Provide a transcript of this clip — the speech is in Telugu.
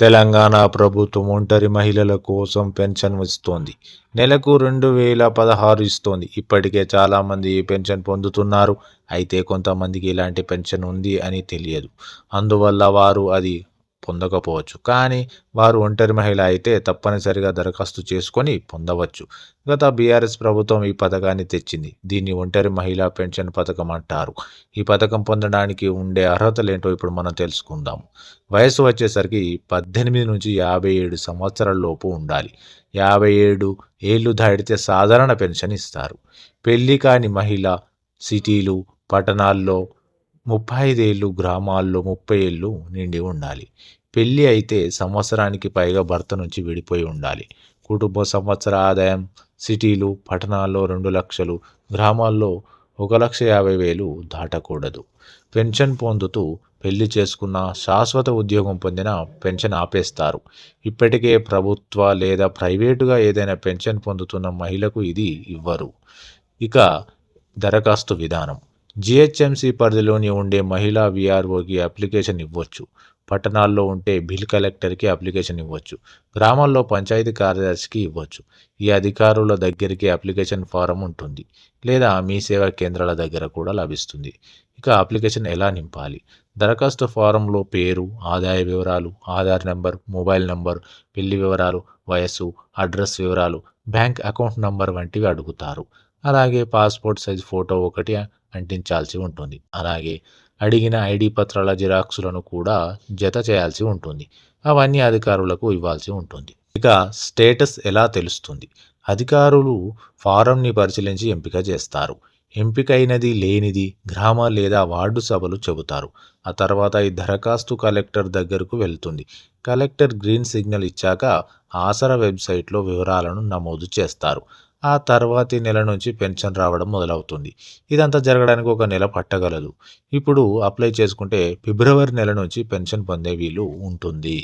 తెలంగాణ ప్రభుత్వం ఒంటరి మహిళల కోసం పెన్షన్ ఇస్తోంది. నెలకు రెండు వేల పదహారు ఇస్తోంది. ఇప్పటికే చాలామంది ఈ పెన్షన్ పొందుతున్నారు. అయితే కొంతమందికి ఇలాంటి పెన్షన్ ఉంది అని తెలియదు. అందువల్ల వారు అది పొందకపోవచ్చు. కానీ వారు ఒంటరి మహిళ అయితే తప్పనిసరిగా దరఖాస్తు చేసుకొని పొందవచ్చు. గత బీఆర్ఎస్ ప్రభుత్వం ఈ పథకాన్ని తెచ్చింది. దీన్ని ఒంటరి మహిళా పెన్షన్ పథకం అంటారు. ఈ పథకం పొందడానికి ఉండే అర్హతలు ఏంటో ఇప్పుడు మనం తెలుసుకుందాం. వయసు వచ్చేసరికి పద్దెనిమిది నుంచి యాభై ఏడు సంవత్సరాల లోపు ఉండాలి. యాభై ఏడు ఏళ్ళు దాటితే సాధారణ పెన్షన్ ఇస్తారు. పెళ్ళి కాని మహిళ సిటీలు పట్టణాల్లో ముప్పై ఐదేళ్ళు గ్రామాల్లో ముప్పై ఏళ్ళు నిండి ఉండాలి. పెళ్ళి అయితే సంవత్సరానికి పైగా భర్త నుంచి విడిపోయి ఉండాలి. కుటుంబ సంవత్సర ఆదాయం సిటీలు పట్టణాల్లో రెండు లక్షలు గ్రామాల్లో ఒక లక్ష యాభై వేలు దాటకూడదు. పెన్షన్ పొందుతూ పెళ్ళి చేసుకున్న శాశ్వత ఉద్యోగం పొందిన పెన్షన్ ఆపేస్తారు. ఇప్పటికే ప్రభుత్వ లేదా ప్రైవేటుగా ఏదైనా పెన్షన్ పొందుతున్న మహిళకు ఇది ఇవ్వరు. ఇక దరఖాస్తు విధానం. జిహెచ్ఎంసీ పరిధిలోని ఉండే మహిళా విఆర్ఓకి అప్లికేషన్ ఇవ్వచ్చు. పట్టణాల్లో ఉంటే బిల్ కలెక్టర్కి అప్లికేషన్ ఇవ్వచ్చు. గ్రామాల్లో పంచాయతీ కార్యదర్శికి ఇవ్వచ్చు. ఈ అధికారుల దగ్గరికి అప్లికేషన్ ఫారం ఉంటుంది. లేదా మీ సేవా కేంద్రాల దగ్గర కూడా లభిస్తుంది. ఇక అప్లికేషన్ ఎలా నింపాలి? దరఖాస్తు ఫారంలో పేరు ఆదాయ వివరాలు ఆధార్ నెంబర్ మొబైల్ నెంబర్ పెళ్ళి వివరాలు వయస్సు అడ్రస్ వివరాలు బ్యాంక్ అకౌంట్ నంబర్ వంటివి అడుగుతారు. అలాగే పాస్పోర్ట్ సైజ్ ఫోటో ఒకటి అంటించాల్సి ఉంటుంది. అలాగే అడిగిన ఐడి పత్రాల జిరాక్సులను కూడా జత చేయాల్సి ఉంటుంది. అవన్నీ అధికారులకు ఇవ్వాల్సి ఉంటుంది. ఇక స్టేటస్ ఎలా తెలుస్తుంది? అధికారులు ఫారంని పరిశీలించి ఎంపిక చేస్తారు. ఎంపికైనది లేనిది గ్రామ లేదా వార్డు సభలు చెబుతారు. ఆ తర్వాత ఈ దరఖాస్తు కలెక్టర్ దగ్గరకు వెళ్తుంది. కలెక్టర్ గ్రీన్ సిగ్నల్ ఇచ్చాక ఆసరా వెబ్సైట్లో వివరాలను నమోదు చేస్తారు. ఆ తర్వాతి నెల నుంచి పెన్షన్ రావడం మొదలవుతుంది. ఇదంతా జరగడానికి ఒక నెల పట్టగలదు. ఇప్పుడు అప్లై చేసుకుంటే ఫిబ్రవరి నెల నుంచి పెన్షన్ పొందే వీలు ఉంటుంది.